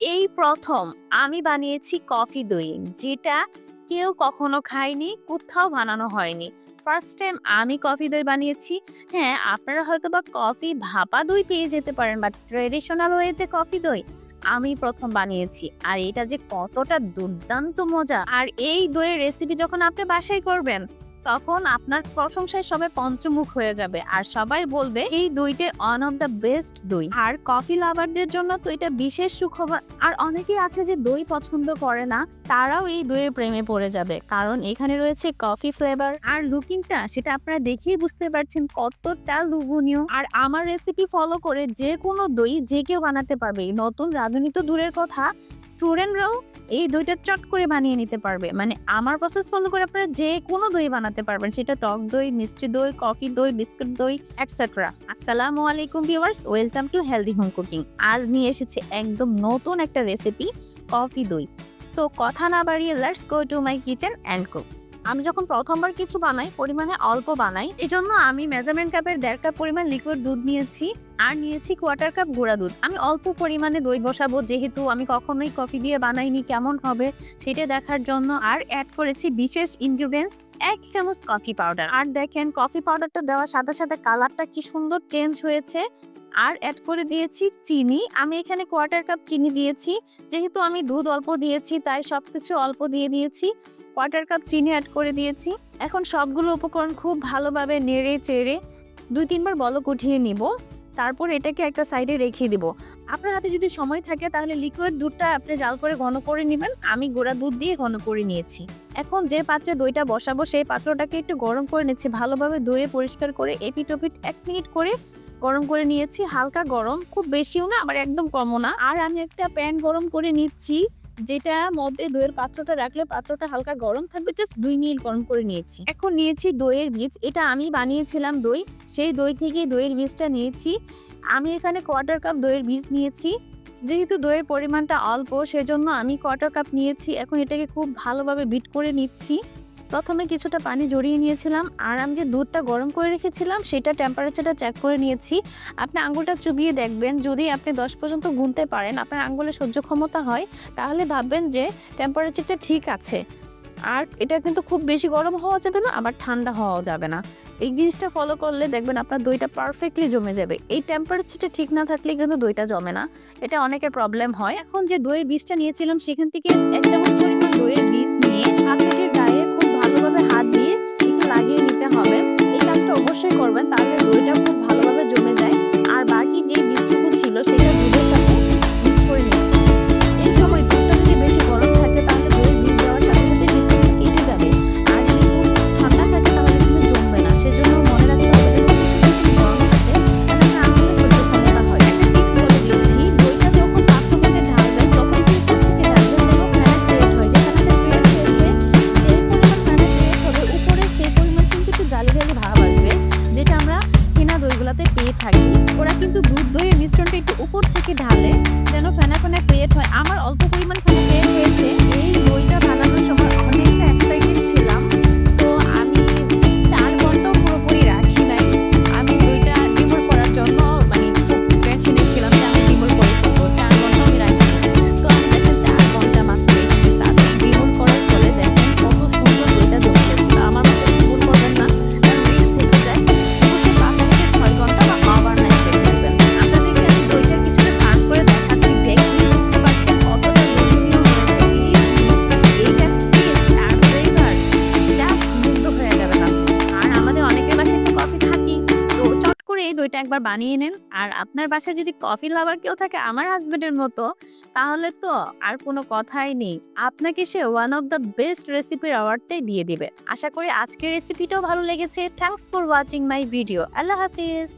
এই প্রথম আমি বানিয়েছি কফি দই যেটা কেউ কখনো খায়নি, কোথাও বানানো হয়নি। ফার্স্ট টাইম আমি কফি দই বানিয়েছি। হ্যাঁ আপনারা হয়তো বা কফি ভাপা দই পেয়ে যেতে পারেন বা ট্রেডিশনাল ওয়েতে কফি দই আমি প্রথম বানিয়েছি। আর এটা যে কতটা দুর্দান্ত মজা! আর এই দইয়ের রেসিপি যখন আপনি বাসায় করবেন তখন আপনার প্রশংসায় সবাই পঞ্চমুখ হয়ে যাবে। আর সবাই বলবে, এই দইটা ওয়ান অফ দ্য বেস্ট দই। আর কফি লাভারদের জন্য তো এটা বিশেষ সুখবর। আর অনেকেই আছে যে দই পছন্দ করে না, তারাও এই দইয়ের প্রেমে পড়ে যাবে। কারণ এখানে রয়েছে কফি ফ্লেভার আর লুকিংটা, সেটা আপনারা দেখেই বুঝতে পারছেন কতটা লুভনীয়। আর আমার রেসিপি ফলো করে যে কোনো দই যে কেউ বানাতে পারবে। নতুন রাঁধুনি তো দূরের কথা। স্টুডেন্টরাও এই দইটা চট করে বানিয়ে নিতে পারবে। মানে আমার প্রসেস ফলো করে আপনারা যে কোনো দই বানাতে পারবেন। সেটা টক দই, মিষ্টি দই, কফি দই, বিস্কুট দই এটসেট্রা আসসালামু আলাইকুম viewers welcome to healthy home cooking আজ নিয়ে এসেছি একদম নতুন একটা রেসিপি কফি দই। সো কথা না বাড়িয়ে let's go to my kitchen and cook আমি যখন প্রথমবার কিছু বানাই, পরিমাণে অল্প বানাই, এজন্য আমি মেজারমেন্ট কাপের দেড় কাপ পরিমাণ লিকুইড দুধ নিয়েছি, আর নিয়েছি কোয়ার্টার কাপ গুঁড়া দুধ। আমি অল্প পরিমাণে দই বসাবো, যেহেতু আমি কখনোই কফি দিয়ে বানাইনি, কেমন হবে সেটা দেখার জন্য, আর অ্যাড করেছি বিশেষ ইনগ্রিডিয়েন্টস এক চামচ কফি পাউডার আর দেখেন কফি পাউডারটা দেওয়ার সাথে সাথে কালারটা কি সুন্দর চেঞ্জ হয়েছে। আর অ্যাড করে দিয়েছি চিনি। আমি এখানে কোয়ার্টার কাপ চিনি দিয়েছি। যেহেতু আমি দুধ অল্প দিয়েছি, তাই সব কিছু অল্প দিয়ে দিয়েছি। কোয়ার্টার কাপ চিনি অ্যাড করে দিয়েছি। এখন সবগুলো উপকরণ খুব ভালোভাবে নেড়ে চেড়ে দুই তিনবার বলক উঠিয়ে নিব। তারপর এটাকে একটা সাইডে রেখে দিব। আপনার হাতে যদি সময় থাকে, তাহলে লিকুইড দুধটা আপনি জাল করে ঘন করে নেবেন। আমি গোড়া দুধ দিয়ে ঘন করে নিয়েছি। এখন যে পাত্রে দইটা বসাবো, সেই পাত্রটাকে একটু গরম করে নিচ্ছি। ভালোভাবে ধুয়ে পরিষ্কার করে এপিট ওপিট এক মিনিট করে গরম করে নিয়েছি। হালকা গরম, খুব বেশিও না, আবার একদম কমও না। আর আমি একটা প্যান গরম করে নিচ্ছি। যেটা মধ্যে দইয়ের পাত্রটা রাখলে পাত্রটা হালকা গরম থাকবে জাস্ট দুই মিনিট গরম করে নিয়েছি। এখন নিয়েছি দইয়ের বীজ, এটা আমি বানিয়েছিলাম দই, সেই দই থেকে দইয়ের বীজটা নিয়েছি। আমি এখানে কোয়ার্টার কাপ দইয়ের বীজ নিয়েছি, যেহেতু দইয়ের পরিমাণটা অল্প, সেজন্য আমি কোয়ার্টার কাপ নিয়েছি। এখন এটাকে খুব ভালোভাবে বিট করে নিচ্ছি। প্রথমে কিছুটা পানি জড়িয়ে নিয়েছিলাম, আর আমি যে দুধটা গরম করে রেখেছিলাম সেটা টেম্পারেচারটা চেক করে নিয়েছি। আপনি আঙুলটা চুবিয়ে দেখবেন, যদি আপনি দশ পর্যন্ত গুনতে পারেন, আপনার আঙ্গুলের সহ্য ক্ষমতা হয়, তাহলে ভাববেন যে টেম্পারেচারটা ঠিক আছে। আর এটা কিন্তু খুব বেশি গরম হওয়া যাবে না, আবার ঠান্ডা হওয়া যাবে না। এই জিনিসটা ফলো করলে দেখবেন আপনার দইটা পারফেক্টলি জমে যাবে। এই টেম্পারেচারটা ঠিক না থাকলে কিন্তু দইটা জমে না। এটা অনেকের প্রবলেম হয়। এখন যে দইয়ের বীজটা নিয়েছিলাম, সেখান থেকে এক চামচ দইয়ের বীজ নিয়ে পাত্রটির অবশ্যই করবেন তাহলে দইটা খুব ঢালে যেন ফেনা ফেনা ক্রিয়েট হয়। আমার অল্প পরিমাণ ফেনা ক্রিয়েট হয়েছে। এই দইটা একবার বানিয়ে নেন। আর আপনার বাসায় যদি কফি লাভার কেউ থাকে, আমার হাজবেন্ডের মতো, তাহলে তো আর কোনো কথাই নেই। আপনাকে সে ওয়ান অফ দ্য বেস্ট রেসিপির অ্যাওয়ার্ডটাই দিয়ে দিবে। আশা করি আজকের রেসিপিটাও ভালো লেগেছে। Thanks for watching my video Allah Hafiz.